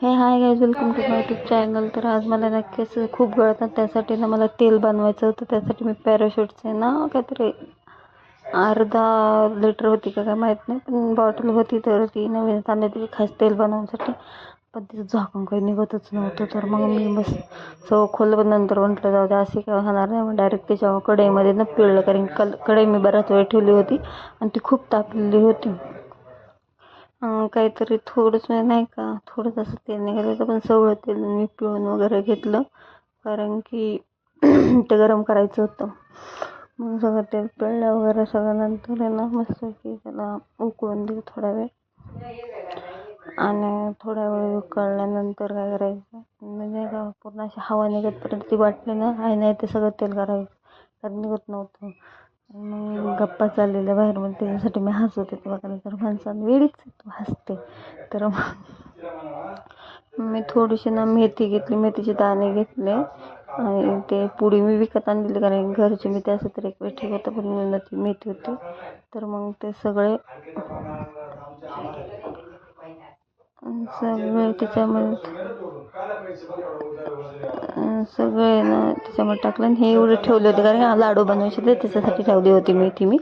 Hey hi guys welcome to my YouTube channel तर आज मला नक्कीच खूप गळतात त्यासाठी ना मला तेल बनवायचं होतं. त्यासाठी मी पॅराशूटचे ना काहीतरी अर्धा लिटर होती का काय माहीत नाही पण बॉटल होती तर ती नवीन आणली खास तेल बनवण्यासाठी. पण तिचं झाकण काही निघतच नव्हतं. तर मग मी बस सव खोललं पण नंतर म्हटलं जाऊ द्या असे काय होणार नाही. मग डायरेक्ट त्याच्या कढईमध्ये ना पिळलं. कारण कल कढई मी बराच वेळ ठेवली होती आणि ती खूप तापलेली होती. काहीतरी थोडंसं म्हणजे नाही का थोडंसं असं तेल निघालं होतं पण सवळं तेल मी पिळून वगैरे घेतलं. कारण की ते गरम करायचं होतं. मग सगळं तेल पिळलं वगैरे सगळं नंतर आहे ना मस्त की त्याला उकळून दिलं थोडा वेळ. आणि थोडा वेळ उकळल्यानंतर काय करायचं म्हणजे का पूर्ण अशी हवा निघतपर्यंत ती वाटली ना आहे नाही ते सगळं तेल करायचं कारण निघत नव्हतं. मग गप्पा चाललेल्या बाहेर. मग त्याच्यासाठी मी हसत होते. तेव्हा तर माणसानं वेळीच तू हसते. तर मग मी थोडीशी ना मेथी घेतली. मेथीचे दाणे घेतले. आणि ते पुडी मी विकत आणलेली कारण घरची मी असं तर एक वेळ ठेवत होतं पण ती मेथी होती. तर मग ते सगळे सगळे त्याच्यामध्ये सगळे ना त्याच्यामध्ये टाकलं आणि हे एवढे ठेवले होते कारण की लाडू बनवायचे ते त्याच्यासाठी ठेवली होती मेथी मी.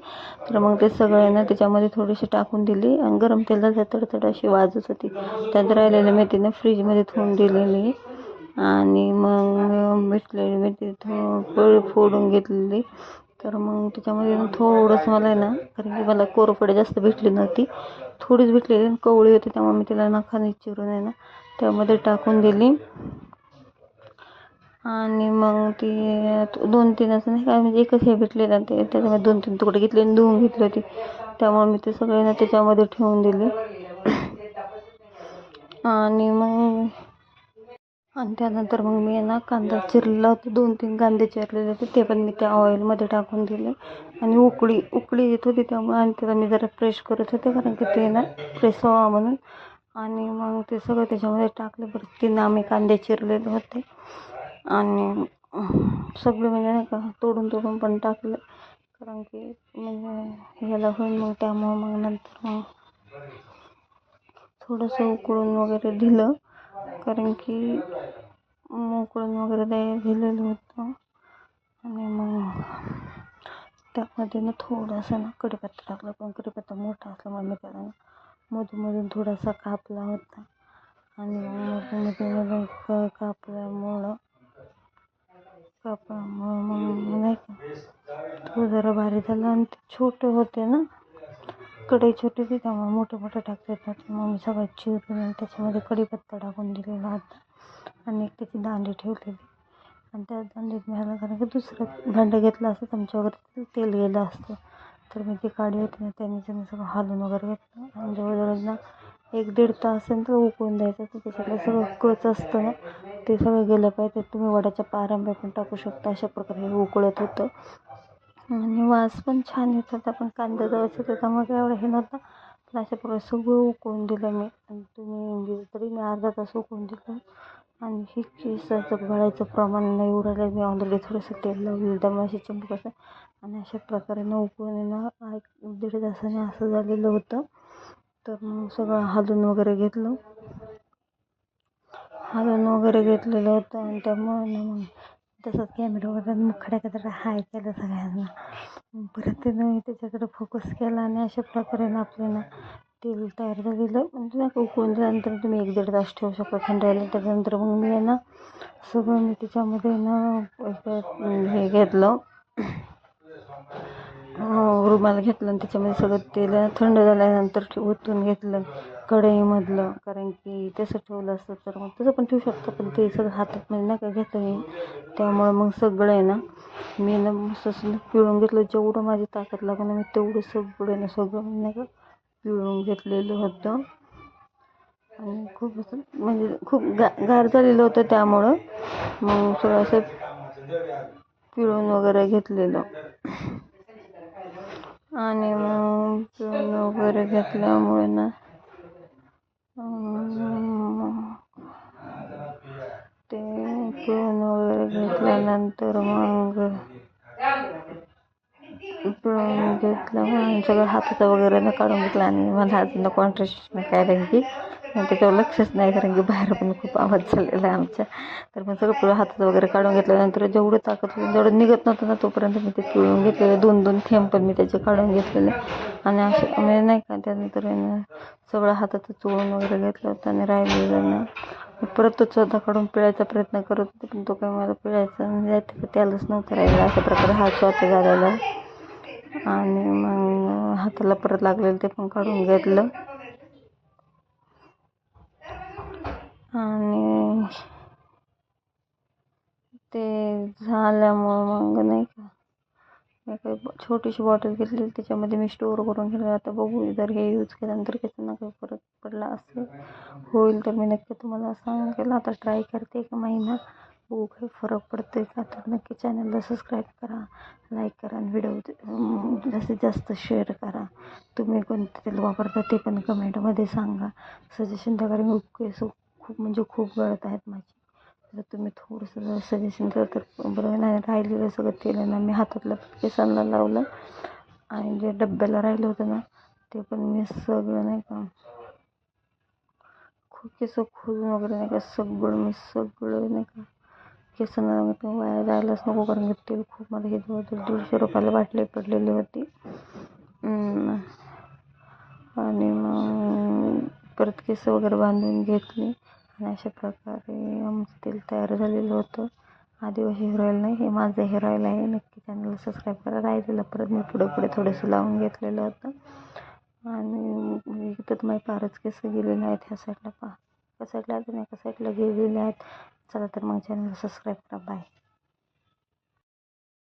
तर मग ते सगळे ना त्याच्यामध्ये थोडीशी टाकून दिली आणि गरम तेलात तडतड अशी वाजत होती. त्यात राहिलेल्या मेथीने फ्रीजमध्ये ठेवून दिलेली आणि मग भेटलेली मेथी थोडी फोडून घेतलेली. तर मग त्याच्यामध्ये थोडंसं मला आहे ना कारण की मला कोरफडे जास्त भेटली नव्हती थोडीच भेटलेली आणि कवळी होती त्यामुळे मी तिला नखाने चिरून आहे ना त्यामध्ये टाकून दिली. आणि मग ती दोन तीन असं नाही काय म्हणजे एकच हे भेटलेलं ते त्याच्यामध्ये दोन तीन तुकडे घेतले आणि धुवून घेतली होती. त्यामुळे मी ते सगळे ना त्याच्यामध्ये ठेवून दिले. आणि मग आणि त्यानंतर मग मी ना कांदा चिरलेला होता दोन तीन कांदे चिरलेले होते ते पण मी त्या ऑइलमध्ये टाकून दिले. आणि उकळी उकळी येत होती त्यामुळे आणि त्याला मी जरा फ्रेश करत होते कारण की ते ना फ्रेश व्हावा म्हणून. आणि मग ते सगळं त्याच्यामध्ये टाकले. परत तीन आम्ही कांदे चिरलेले होते. आणि सगळे म्हणजे नाही का तोडून तोडून पण टाकले. कारण की म्हणजे ह्याला होईल मग त्यामुळं मग नंतर मग थोडंसं उकळून वगैरे दिलं. कारण की उकळून वगैरे द्याय दिलेलं होतं. आणि मग त्यामध्ये ना थोडंसं ना कढीपत्ता टाकला. पण कढीपत्ता मोठा असल्यामुळे मी त्याला मधूनमधून थोडासा कापला होता. आणि मग मधून क कापल्यामुळं कापल्यामुळं मग नाही का तो जरा भारी झाला आणि ते छोटे होते ना. कढई छोटी होती त्यामुळे मोठे मोठे टाकता येत नव्हते. मग मी सगळं चिरून आणि त्याच्यामध्ये कढीपत्ता टाकून दिलेला होता. आणि एक त्याची दांडी ठेवलेली. आणि त्या दांडीत मिळालं कारण की दुसरं भांडं घेतलं असतं त्यांच्यावर तेल गेलं असतं. तर मी ती काडी होती ना त्याने मी सगळं हालून वगैरे घेतलं. आणि जवळजवळ ना एक दीड तास तर उकळून द्यायचं. तर त्याच्यातलं सगळं कच असतं ना ते सगळं गेलं पाहिजे. तुम्ही वडाच्या पारंब्या पण टाकू शकता. अशा प्रकारे हे उकळत होतं. आणि वास पण छान येत होता. पण कांदा जवळचा त्याच्यामुळे काय एवढं हे नव्हतं. पण अशा प्रकारे सगळं उकळून दिलं मी. आणि तुम्ही म्हणजे तरी मी अर्धा तास उकळून दिलं. आणि हे केसाचं गळायचं प्रमाण नाही उडालं मी ऑलरेडी थोडंसं तेल लावलेलं त्यामुळे असे चिंबूक असं. आणि अशा प्रकारे न उकळून ना एक दीड तासाने असं झालेलं होतं. तर मग सगळं हालून वगैरे घेतलं. हालून वगैरे घेतलेलं होतं आणि त्यामुळे ना मग तसंच कॅमेरा वगैरे मुखड्या कधी हाय केलं सगळ्यांना. परत त्यानं मी त्याच्याकडे फोकस केला आणि अशा प्रकारे ना आपल्याला तेल तयार झालेलं. म्हणजे नाही उकळून दिल्यानंतर तुम्ही एक दीड तास ठेवू शकता थंड राहिलं त्याच्यानंतर मग मी आहे ना सगळं मी त्याच्यामध्ये ना हे घेतलं. रुमाल घेतलं आणि त्याच्यामध्ये सगळं तेल थंड झाल्यानंतर ओतून घेतलं कढईमधलं कारण की तसं ठेवलं असतं तर मग तसं पण ठेवू शकतं पण ते सगळं हातात म्हणजे नाही का घेता मी त्यामुळं मग सगळं आहे ना मी ना मस्त असं पिळून घेतलं जेवढं माझी ताकद लागून मी तेवढं सगळं ना सगळं नाही का पिळून घेतलेलं होतं. आणि खूप असं म्हणजे खूप गा गार झालेलं होतं त्यामुळं मग सगळं असं पिळून वगैरे घेतलेलं. आणि मग पिळून वगैरे घेतल्यामुळे ना ते पिऊन वगैरे घेतल्यानंतर मग पिळून घेतलं मग सगळं हाताचं वगैरे ना काढून घेतलं आणि मला हात नको कॉन्ट्रेस्ट काय की पण त्याच्यावर लक्षच नाही कारण की बाहेर पण खूप आवाज झालेला आहे आमच्या. तर मग सगळं पुढं हातात वगैरे काढून घेतल्यानंतर जेवढं ताकद होती जेवढं निघत नव्हतं ना तोपर्यंत मी ते पिळून घेतलेले दोन दोन थेंब पण मी त्याचे काढून घेतलेले. आणि असे म्हणजे नाही का त्यानंतर सगळं हातात चोळून वगैरे घेतलं होतं आणि राहिलेलं ना परत तो स्वतः काढून पिळायचा प्रयत्न करत होते पण तो काही मला पिळायचा म्हणजे त्यालाच नव्हतं राहिलं अशा प्रकारे हा स्वतः झालेला. आणि मग हाताला परत लागलेलं ते पण काढून घेतलं. आणि ते झाल्यामुळं मग नाही का मी काही छोटीशी बॉटल घेतली त्याच्यामध्ये मी स्टोअर करून घेतलं आता बघू जर हे यूज केल्यानंतर त्याच्यानं काही फरक पडला असेल होईल तर मी नक्की तुम्हाला सांगेल आता ट्राय करते एक महिना. बघू काही फरक पडतोय का तर नक्की चॅनलला सबस्क्राईब करा लाईक करा आणि व्हिडिओ जास्तीत जास्त शेअर करा. तुम्ही कोणते तेल वापरता ते पण कमेंटमध्ये सांगा. सजेशन द्या मी केस खूप म्हणजे खूप गळत आहेत माझी. तर तुम्ही थोडंसं सजेशन केलं तर बरं नाही राहिलेलं सगळं तेल आहे ना. मी हातातलं केसांना लावलं आणि जे डब्याला राहिलं होतं ना ते पण मी सगळं नाही का खूप केस खोदून वगैरे नाही का सगळं मी सगळं नाही का केसांना वाया जायलाच नको कारण की तेल खूप मला हे जवळजवळ दीडशे रुपयाला बाटली पडलेली होती. आणि मग परत केस वगैरे बांधून घेतली. आणि अशा प्रकारे आमचं तेल तयार झालेलं होतं. आदिवासी हेअर ऑईल नाही हे माझं हेअर ऑईल आहे. नक्की चॅनलला सबस्क्राईब करा. राहिलेलं परत मी पुढे पुढे थोडंसं लावून घेतलेलं होतं. आणि इथं माझे फारच केस गेलेले आहेत ह्या साईडला पहा. एका साईडला अजून एका साईडला गेलेले आहेत. चला तर मग चॅनलला सबस्क्राईब करा. बाय